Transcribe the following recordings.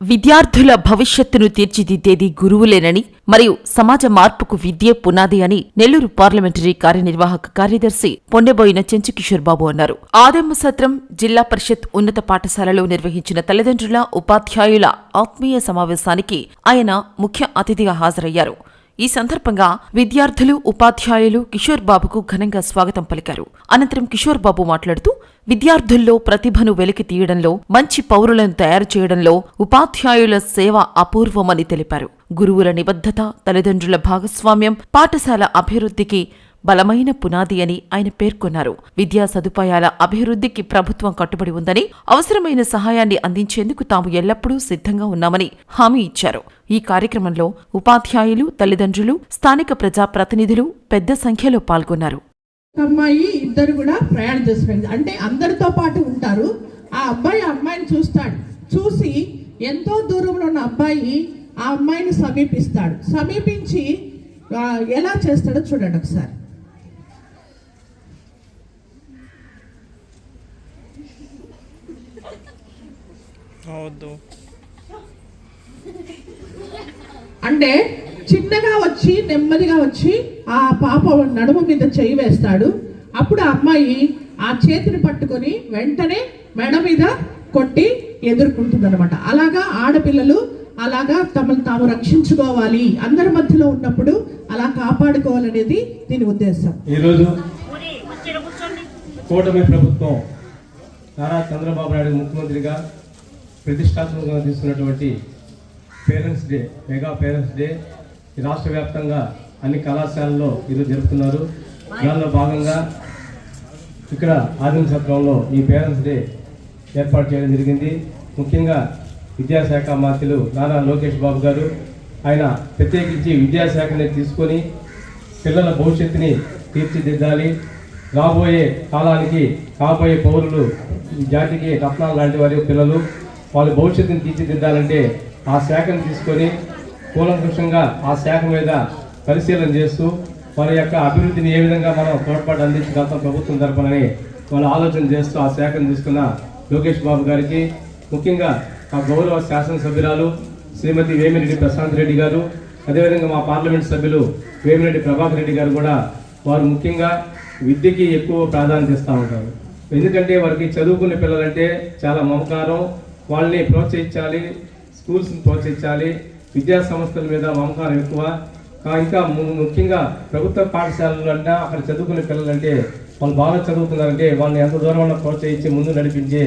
విద్యార్థుల భవిష్యత్తును తీర్చిదిద్దేది గురువులేనని మరియు సమాజ మార్పుకు విద్యే పునాది అని నెల్లూరు పార్లమెంటరీ కార్యనిర్వాహక కార్యదర్శి పొండెబోయిన చెంచుకిషోర్ బాబు అన్నారు. ఆదమ్మ సత్రం జిల్లా పరిషత్ ఉన్నత పాఠశాలలో నిర్వహించిన తల్లిదండ్రుల ఉపాధ్యాయుల ఆత్మీయ సమావేశానికి ఆయన ముఖ్య అతిథిగా హాజరయ్యారు. ఈ సందర్భంగా విద్యార్థులు ఉపాధ్యాయులు కిషోర్ బాబుకు ఘనంగా స్వాగతం పలికారు. అనంతరం కిషోర్ బాబు మాట్లాడుతూ విద్యార్థుల్లో ప్రతిభను వెలికి తీయడంలో మంచి పౌరులను తయారు చేయడంలో ఉపాధ్యాయుల సేవ అపూర్వమని తెలిపారు. గురువుల నిబద్ధత తల్లిదండ్రుల భాగస్వామ్యం పాఠశాల అభివృద్ధికి బలమైన పునాది అని ఆయన పేర్కొన్నారు. విద్యా సదుపాయాల అభివృద్ధికి ప్రభుత్వం కట్టుబడి ఉందని అవసరమైన సహాయాన్ని అందించేందుకు తాము ఎల్లప్పుడూ సిద్ధంగా ఉన్నామని హామీ ఇచ్చారు. ఈ కార్యక్రమంలో ఉపాధ్యాయులు తల్లిదండ్రులు స్థానిక ప్రజా ప్రతినిధులు పెద్ద సంఖ్యలో పాల్గొన్నారు. అమ్మాయి ఇద్దరు కూడా ప్రయాణం చేసిపోయింది అంటే అందరితో పాటు ఉంటారు. ఆ అబ్బాయి అమ్మాయిని చూస్తాడు. చూసి ఎంతో దూరంలో ఉన్న అబ్బాయి ఆ అమ్మాయిని సమీపిస్తాడు. సమీపించి ఎలా చేస్తాడో చూడండి ఒకసారి. అవద్దు అంటే చిన్నగా వచ్చి నెమ్మదిగా వచ్చి ఆ పాప నడుము మీద చేయి వేస్తాడు. అప్పుడు ఆ అమ్మాయి ఆ చేతిని పట్టుకొని వెంటనే మెడ మీద కొట్టి ఎదుర్కొంటుంది అనమాట అలాగా ఆడపిల్లలు అలాగా తమను తాము రక్షించుకోవాలి. అందరి మధ్యలో ఉన్నప్పుడు అలా కాపాడుకోవాలనేది దీని ఉద్దేశం. ఈరోజు కూటమి ప్రభుత్వం నారా చంద్రబాబు నాయుడు ముఖ్యమంత్రిగా ప్రతిష్టాత్మకంగా తీసుకున్నటువంటి parents day mega parents day. రాష్ట్ర వ్యాప్తంగా అన్ని కళాశాలల్లో ఈరోజు జరుపుతున్నారు. దానిలో భాగంగా ఇక్కడ ఆదిమ సత్రంలో ఈ పేరెంట్స్ డే ఏర్పాటు చేయడం జరిగింది. ముఖ్యంగా విద్యాశాఖ మంత్రులు నారా లోకేష్ బాబు గారు ఆయన ప్రత్యేకించి విద్యాశాఖని తీసుకొని పిల్లల భవిష్యత్తుని తీర్చిదిద్దాలి. రాబోయే కాలానికి కాబోయే పౌరులు జాతికి రత్నాలు లాంటి వారి పిల్లలు. వాళ్ళ భవిష్యత్తుని తీర్చిదిద్దాలంటే ఆ శాఖను తీసుకొని కూలంకృషంగా ఆ శాఖ మీద పరిశీలన చేస్తూ వారి యొక్క అభివృద్ధిని ఏ విధంగా మనం తోడ్పాటు అందించగలుగుతాం ప్రభుత్వం తరపునని వాళ్ళు ఆలోచన చేస్తూ ఆ శాఖను తీసుకున్న లోకేష్ బాబు గారికి ముఖ్యంగా మా గౌరవ శాసనసభ్యురాలు శ్రీమతి వేమిరెడ్డి ప్రశాంత్ రెడ్డి గారు అదేవిధంగా మా పార్లమెంట్ సభ్యులు వేమిరెడ్డి ప్రభాకర్ రెడ్డి గారు కూడా వారు ముఖ్యంగా విద్యకి ఎక్కువ ప్రాధాన్యత ఇస్తూ ఉంటారు. ఎందుకంటే వారికి చదువుకునే పిల్లలంటే చాలా మమకారం వాళ్ళని ప్రోత్సహించాలి స్కూల్స్ని ప్రోత్సహించాలి విద్యా సంస్థల మీద మమకారం ఎక్కువ. ఇంకా ముఖ్యంగా ప్రభుత్వ పాఠశాలలు అంటే అక్కడ చదువుకునే పిల్లలంటే వాళ్ళు బాగా చదువుతున్నారంటే వాళ్ళని ఎంత దూరం ఉన్నా ప్రోత్సహించి ముందు నడిపించే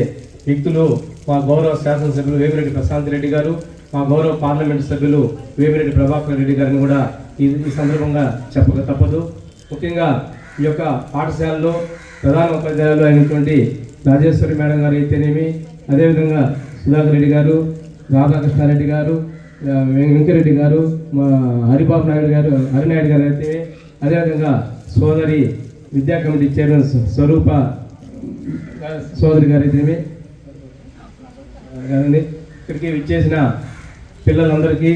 వ్యక్తులు మా గౌరవ శాసనసభ్యులు వేమిరెడ్డి ప్రశాంత్ రెడ్డి గారు మా గౌరవ పార్లమెంట్ సభ్యులు వేమిరెడ్డి ప్రభాకర్ రెడ్డి గారిని కూడా ఈ ఈ సందర్భంగా చెప్పక తప్పదు. ముఖ్యంగా ఈ యొక్క పాఠశాలలో ప్రధాన ఉపాధ్యాయులు అయినటువంటి రాజేశ్వరి మేడం గారు అయితేనేమి అదేవిధంగా సుధాకర్ రెడ్డి గారు రాధాకృష్ణారెడ్డి గారు వెం- వెంకరెడ్డి గారు మా హరిబాబు నాయుడు గారు హరినాయుడు గారు అయితే అదేవిధంగా సోదరి విద్యా కమిటీ చైర్మన్ స్వరూప సోదరి గారు అయితే ఇక్కడికి విచ్చేసిన పిల్లలందరికీ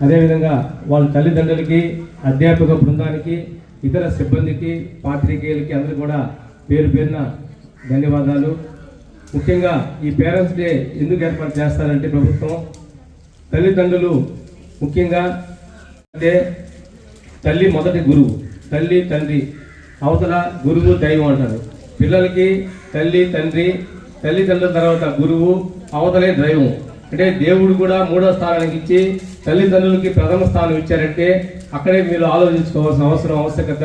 అదేవిధంగా వాళ్ళ తల్లిదండ్రులకి అధ్యాపక బృందానికి ఇతర సిబ్బందికి పాత్రికేయులకి అందరూ కూడా పేరు పేరున ధన్యవాదాలు. ముఖ్యంగా ఈ పేరెంట్స్ డే ఎందుకు ఏర్పాటు చేస్తారంటే ప్రభుత్వం తల్లిదండ్రులు ముఖ్యంగా అంటే తల్లి మొదటి గురువు తల్లి తండ్రి అవతల గురువు దైవం అంటారు. పిల్లలకి తల్లి తండ్రి తల్లిదండ్రుల తర్వాత గురువు అవతలే దైవం. అంటే దేవుడు కూడా మూడో స్థానానికి ఇచ్చి తల్లిదండ్రులకి ప్రథమ స్థానం ఇచ్చారంటే అక్కడే మీరు ఆలోచించుకోవాల్సిన అవసరం ఆవశ్యకత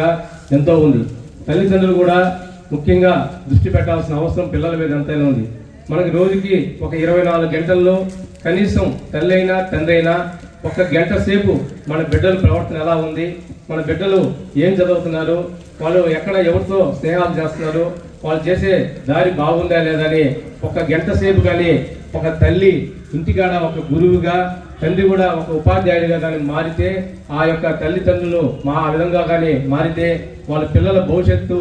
ఎంతో ఉంది. తల్లిదండ్రులు కూడా ముఖ్యంగా దృష్టి పెట్టాల్సిన అవసరం పిల్లల మీద ఎంతైనా ఉంది. మనకి రోజుకి ఒక ఇరవై నాలుగు గంటల్లో కనీసం తల్లి అయినా తండ్రి అయినా ఒక గంట సేపు మన బిడ్డల ప్రవర్తన ఎలా ఉంది? మన బిడ్డలు ఏం చదువుతున్నారు? వాళ్ళు ఎక్కడ ఎవరితో స్నేహాలు చేస్తున్నారు? వాళ్ళు చేసే దారి బాగుందా లేదని ఒక గంట సేపు కానీ ఒక తల్లి ఇంటికాడ ఒక గురువుగా తండ్రి కూడా ఒక ఉపాధ్యాయుడిగా కానీ మారితే ఆ యొక్క తల్లిదండ్రులు మా విధంగా కానీ మారితే వాళ్ళ పిల్లల భవిష్యత్తు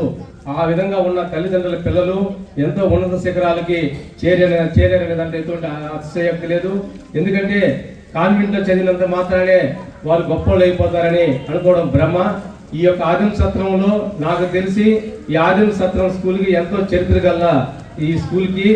ఆ విధంగా ఉన్న తల్లిదండ్రుల పిల్లలు ఎంతో ఉన్నత శిఖరాలకి చేరే చేరని దాంట్లో ఎటువంటి అతిశయక్తి లేదు. ఎందుకంటే కాన్వెంట్లో చదివినంత మాత్రమే వాళ్ళు గొప్పలు అయిపోతారని అనుకోవడం భ్రమ ఈ యొక్క ఆదిమ సత్రంలో నాకు తెలిసి ఈ ఆదిమ సత్రం స్కూల్కి ఎంతో చరిత్ర గల ఈ స్కూల్కి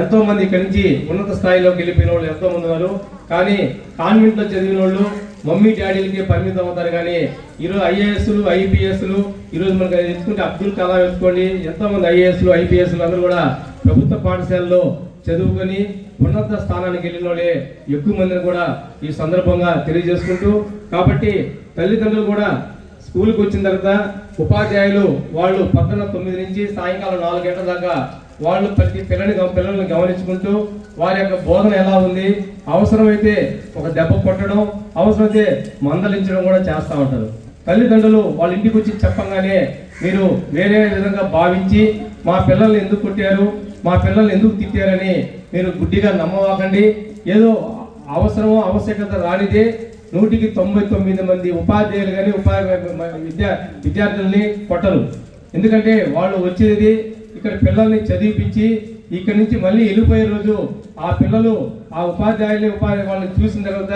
ఎంతో మంది ఇక్కడి నుంచి ఉన్నత స్థాయిలోకి వెళ్ళిపోయిన వాళ్ళు ఎంతో మంది ఉన్నారు. కానీ కాన్వెంట్లో చదివిన వాళ్ళు మమ్మీ డాడీలకి పరిమితం అవుతారు కానీ ఈరోజు ఐఏఎస్లు ఐపీఎస్లు ఈరోజు మనకి ఎత్తుకుంటే అబ్దుల్ కలాం ఎత్తుకోండి ఎంతోమంది ఐఏఎస్లు ఐపీఎస్లు అందరూ కూడా ప్రభుత్వ పాఠశాలలో చదువుకొని ఉన్నత స్థానానికి వెళ్ళిన వాళ్ళే ఎక్కువ మందిని కూడా ఈ సందర్భంగా తెలియజేసుకుంటూ కాబట్టి తల్లిదండ్రులు కూడా స్కూల్కి వచ్చిన తర్వాత ఉపాధ్యాయులు వాళ్ళు పక్కన తొమ్మిది నుంచి సాయంకాలం నాలుగు గంటల దాకా వాళ్ళు ప్రతి పిల్లని పిల్లల్ని గమనించుకుంటూ వారి యొక్క బోధన ఎలా ఉంది అవసరమైతే ఒక దెబ్బ కొట్టడం అవసరమైతే మందలించడం కూడా చేస్తూ ఉంటారు. తల్లిదండ్రులు వాళ్ళ ఇంటికి వచ్చి చెప్పంగానే మీరు వేరే విధంగా భావించి మా పిల్లల్ని ఎందుకు కొట్టారు? మా పిల్లల్ని ఎందుకు తిట్టారని మీరు గుడ్డిగా నమ్మవాకండి. ఏదో అవసరమో ఆవశ్యకత రానిదే నూటికి తొంభై తొమ్మిది మంది ఉపాధ్యాయులు కానీ ఉపాధి విద్యా విద్యార్థుల్ని కొట్టరు. ఎందుకంటే వాళ్ళు వచ్చేది ఇక్కడ పిల్లల్ని చదివిపించి ఇక్కడ నుంచి మళ్ళీ వెళ్ళిపోయే రోజు ఆ పిల్లలు ఆ ఉపాధ్యాయులు ఉపాధి వాళ్ళని చూసిన తర్వాత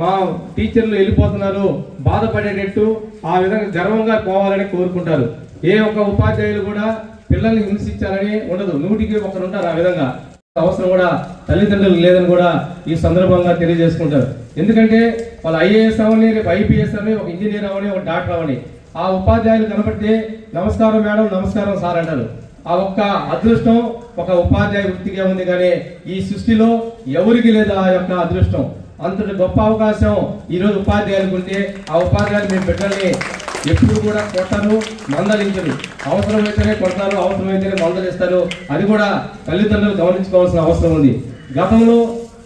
మా టీచర్లు వెళ్ళిపోతున్నారు బాధపడేటట్టు ఆ విధంగా గర్వంగా పోవాలని కోరుకుంటారు. ఏ ఒక్క ఉపాధ్యాయులు కూడా పిల్లల్ని హింసించాలని ఉండదు. నూటికి ఒకరు ఉంటారు ఆ విధంగా. అవసరం కూడా తల్లిదండ్రులు లేదని కూడా ఈ సందర్భంగా తెలియజేసుకుంటారు. ఎందుకంటే వాళ్ళు ఐఏఎస్ అవని రేపు ఐపీఎస్ అవని ఒక ఇంజనీర్ అవని ఒక డాక్టర్ అవని ఆ ఉపాధ్యాయులు కనబడితే నమస్కారం మేడం నమస్కారం సార్ అంటారు. ఆ ఒక్క అదృష్టం ఒక ఉపాధ్యాయ వృత్తిగా ఉంది కానీ ఈ సృష్టిలో ఎవరికి లేదు ఆ యొక్క అదృష్టం? అంతటి గొప్ప అవకాశం ఈరోజు ఉపాధ్యాయులకు ఉంటే ఆ ఉపాధ్యాయులు మేము బిడ్డల్ని ఎప్పుడు కూడా కొట్టరు మందలించరు. అవసరమైతేనే కొడతారు అవసరమైతేనే మందలిస్తారు. అది కూడా తల్లిదండ్రులు గమనించుకోవాల్సిన అవసరం ఉంది. గతంలో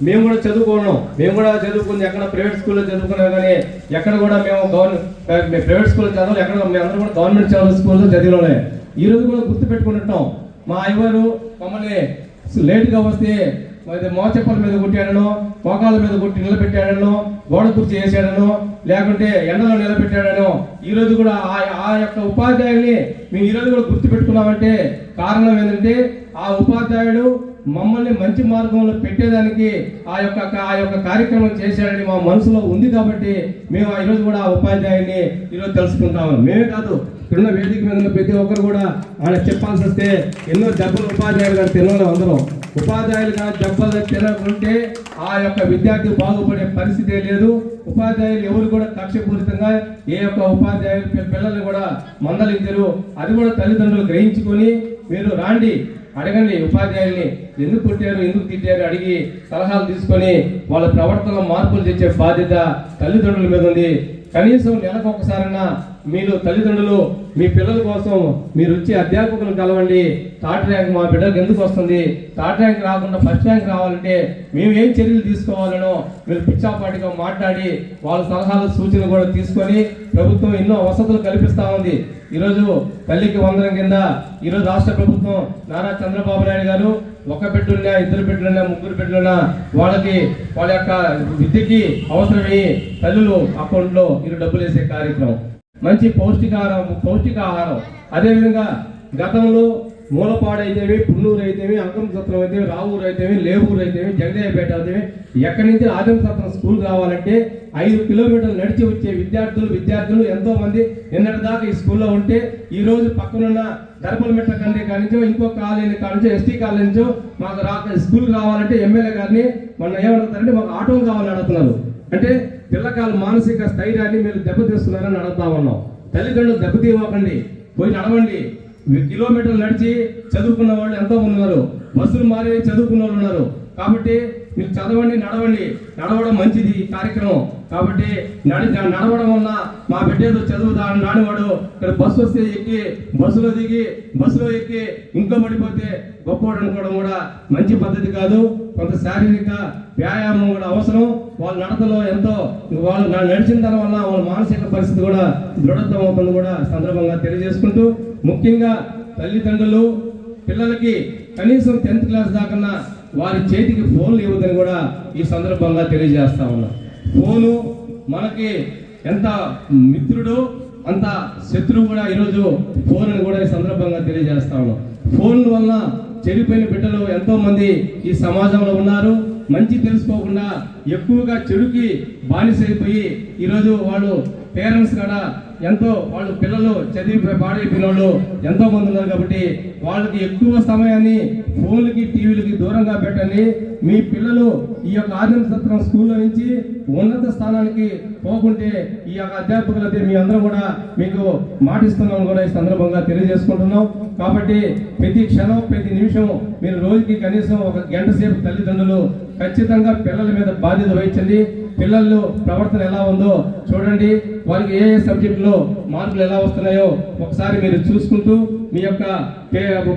మేము కూడా చదువుకోవడం మేము కూడా చదువుకుంది ఎక్కడ ప్రైవేట్ స్కూల్లో చదువుకున్నాం కానీ ఎక్కడ కూడా మేము గవర్నమెంట్ ప్రైవేట్ స్కూల్లో చదవాలి ఎక్కడ మేము అందరూ కూడా గవర్నమెంట్ స్కూల్లో చదివినోలే ఈ రోజు కూడా గుర్తు పెట్టుకుంటుంటాం మా అయ్యవారు మమ్మల్ని లేట్గా వస్తే మోచెప్పల మీద కొట్టాడనో మోకాళ్ళ మీద కొట్టి నిలబెట్టాడనో గోడ కుర్చీ వేసాడను లేకుంటే ఎండలో నిలబెట్టాడనో ఈరోజు కూడా ఆ ఆ యొక్క ఉపాధ్యాయుని మేము ఈరోజు కూడా గుర్తు పెట్టుకున్నామంటే కారణం ఏంటంటే ఆ ఉపాధ్యాయుడు మమ్మల్ని మంచి మార్గంలో పెట్టేదానికి ఆ యొక్క ఆ యొక్క కార్యక్రమం చేశాడని మా మనసులో ఉంది కాబట్టి మేము ఆ ఈరోజు కూడా ఆ ఉపాధ్యాయుని ఈరోజు తెలుసుకుంటాము మేమే కాదు ఇక్కడున్న వేదిక మీద ఉన్న ప్రతి ఒక్కరు కూడా ఆయన చెప్పాల్సి వస్తే ఎన్నో దెబ్బలు ఉపాధ్యాయులు గారు తినాలి అందరం. ఉపాధ్యాయులు గారు దెబ్బలు తినకుంటే ఆ యొక్క విద్యార్థి బాగుపడే పరిస్థితే లేదు. ఉపాధ్యాయులు ఎవరు కూడా కక్షపూరితంగా ఏ యొక్క ఉపాధ్యాయులు పిల్లల్ని కూడా మందలించరు. అది కూడా తల్లిదండ్రులు గ్రహించుకొని మీరు రాండి అడగండి ఉపాధ్యాయుల్ని. ఎందుకు కొట్టారు ఎందుకు తిట్టారు అడిగి సలహాలు తీసుకొని వాళ్ళ ప్రవర్తనలో మార్పులు తెచ్చే బాధ్యత తల్లిదండ్రుల మీద ఉంది. కనీసం నెలకు ఒకసారన్నా మీరు తల్లిదండ్రులు మీ పిల్లల కోసం మీరు వచ్చి అధ్యాపకులను కలవండి. థర్డ్ ర్యాంక్ మా బిడ్డలకు ఎందుకు వస్తుంది? థర్డ్ ర్యాంక్ రాకుండా ఫస్ట్ ర్యాంక్ రావాలంటే మేము ఏం చర్యలు తీసుకోవాలనో మీరు పిచ్చాపాటిగా మాట్లాడి వాళ్ళ సలహాలు సూచనలు కూడా తీసుకొని ప్రభుత్వం ఎన్నో వసతులు కల్పిస్తా ఉంది. ఈరోజు తల్లికి వందనం కింద ఈరోజు రాష్ట్ర ప్రభుత్వం నారా చంద్రబాబు నాయుడు గారు ఒక బిడ్డున్నా ఇద్దరు బిడ్డలున్నా ముగ్గురు బిడ్డలున్నా వాళ్ళకి వాళ్ళ యొక్క విద్యకి అవసరమయ్యి తల్లులు అకౌంట్లో ఇరు డబ్బులు వేసే కార్యక్రమం. మంచి పౌష్టికాహారం పౌష్టికాహారం. అదేవిధంగా గతంలో మూలపాడైతేమి పున్నూరు అయితేమి అంకం సత్రం అయితే రావూరు అయితేమి లేవూరు అయితేమి జగదేవపేట అయితేమి ఎక్కడి నుంచి ఆదం సత్రం స్కూల్ రావాలంటే ఐదు కిలోమీటర్లు నడిచి వచ్చే విద్యార్థులు విద్యార్థులు ఎంతో మంది నిన్నటి దాకా ఈ స్కూల్లో ఉంటే ఈ రోజు పక్కనున్న దర్పలమెట్ల కంటే కానించో ఇంకో కాలేజీ కానించో ఎస్టీ కాలనీ నుంచో మాకు రా స్కూల్ రావాలంటే ఎమ్మెల్యే గారిని మొన్న ఏమంటారంటే మాకు ఆటో కావాలని అడుగుతున్నారు. అంటే పిల్లకాయలు మానసిక స్థైర్యాన్ని మీరు దెబ్బతీస్తున్నారని అడుగుతా ఉన్నాం. తల్లిదండ్రులు దెబ్బతీవ్వకండి పోయి నడవండి. కిలోమీటర్లు నడిచి చదువుకున్న వాళ్ళు ఎంతో ఉన్నారు. బస్సులు మారి చదువుకున్న వాళ్ళు ఉన్నారు. కాబట్టి మీరు చదవండి నడవండి. నడవడం మంచిది కార్యక్రమం. కాబట్టి నడి నడవడం వల్ల మా బిడ్డ ఏదో చదువుదా నానివాడు ఇక్కడ బస్సు వస్తే ఎక్కి బస్సులో దిగి బస్సులో ఎక్కి ఇంట్లో పడిపోతే గొప్పవాడు అనుకోవడం కూడా మంచి పద్ధతి కాదు. కొంత శారీరక వ్యాయామం కూడా అవసరం. వాళ్ళ నడతలో ఎంతో వాళ్ళు నడిచిన దాని వల్ల వాళ్ళ మానసిక పరిస్థితి కూడా దృఢత్వం అవుతుంది కూడా సందర్భంగా తెలియజేసుకుంటూ ముఖ్యంగా తల్లిదండ్రులు పిల్లలకి కనీసం టెన్త్ క్లాస్ దాకన్నా వారి చేతికి ఫోన్లు ఇవ్వదని కూడా ఈ సందర్భంగా తెలియజేస్తా ఉన్నా. ఫోను మనకి ఎంత మిత్రుడు అంత శత్రువు కూడా ఈరోజు ఫోన్ అని కూడా ఈ సందర్భంగా తెలియజేస్తా ఉన్నాం. ఫోన్ వల్ల చెడిపోయిన బిడ్డలు ఎంతో మంది ఈ సమాజంలో ఉన్నారు. మంచి తెలుసుకోకుండా ఎక్కువగా చెడుకి బానిసైపోయి ఈరోజు వాళ్ళు పేరెంట్స్ కూడా ఎంతో వాళ్ళు పిల్లలు చదివి పాడే పిల్లలు ఎంతో మంది ఉన్నారు కాబట్టి వాళ్ళకి ఎక్కువ సమయాన్ని ఫోన్లకి టీవీలకి దూరంగా పెట్టండి. మీ పిల్లలు ఈ యొక్క ఆదిమ సత్రం స్కూల్లో నుంచి ఉన్నత స్థానానికి పోకుంటే ఈ యొక్క అధ్యాపకులైతే మీ అందరం కూడా మీకు మాటిస్తున్నాం కూడా ఈ సందర్భంగా తెలియజేసుకుంటున్నాం. కాబట్టి ప్రతి క్షణం ప్రతి నిమిషం మీరు రోజుకి కనీసం ఒక గంట సేపు తల్లిదండ్రులు ఖచ్చితంగా పిల్లల మీద బాధ్యత వహించండి. పిల్లలు ప్రవర్తన ఎలా ఉందో చూడండి. వారికి ఏ ఏ సబ్జెక్టులో మార్కులు ఎలా వస్తున్నాయో ఒకసారి మీరు చూసుకుంటూ మీ యొక్క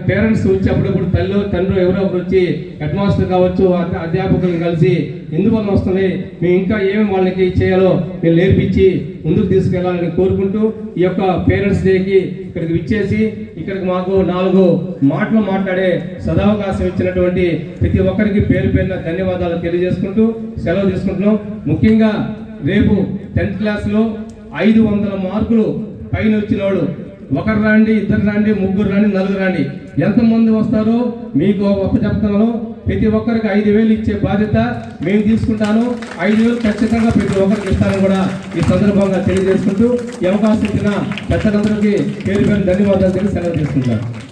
పేరెంట్స్ వచ్చి అప్పుడప్పుడు తల్లి తండ్రి ఎవరో ఒకరు వచ్చి హెడ్ మాస్టర్ కావచ్చు అధ్యాపకులను కలిసి ఎందువల్ల వస్తుంది మేము ఇంకా ఏమేమి వాళ్ళకి చేయాలో మేము నేర్పించి ముందుకు తీసుకెళ్ళాలని కోరుకుంటూ ఈ యొక్క పేరెంట్స్ డేకి ఇక్కడికి విచ్చేసి ఇక్కడికి మాకు నాలుగు మాటలు మాట్లాడే సదావకాశం ఇచ్చినటువంటి ప్రతి ఒక్కరికి పేరు పేరున ధన్యవాదాలు తెలియజేసుకుంటూ సెలవు తీసుకుంటున్నాం. ముఖ్యంగా రేపు టెన్త్ క్లాస్లో ఐదు వందల మార్కులు పైన వచ్చినోడు ఒకరు రాండి ఇద్దరు రాండి ముగ్గురు రాండి నలుగురు రాండి. ఎంతమంది వస్తారో మీకు ఒక చెప్తున్నాను. ప్రతి ఒక్కరికి ఐదు వేలు ఇచ్చే బాధ్యత మేము తీసుకుంటాను. ఐదు వేలు ఖచ్చితంగా ప్రతి ఒక్కరికి ఇస్తానని కూడా ఈ సందర్భంగా తెలియజేసుకుంటూ ఈ అవకాశం ఇచ్చిన పెద్దలందరికీ పేరు పేరు ధన్యవాదాలు తెలిసి సెలవు తీసుకుంటాను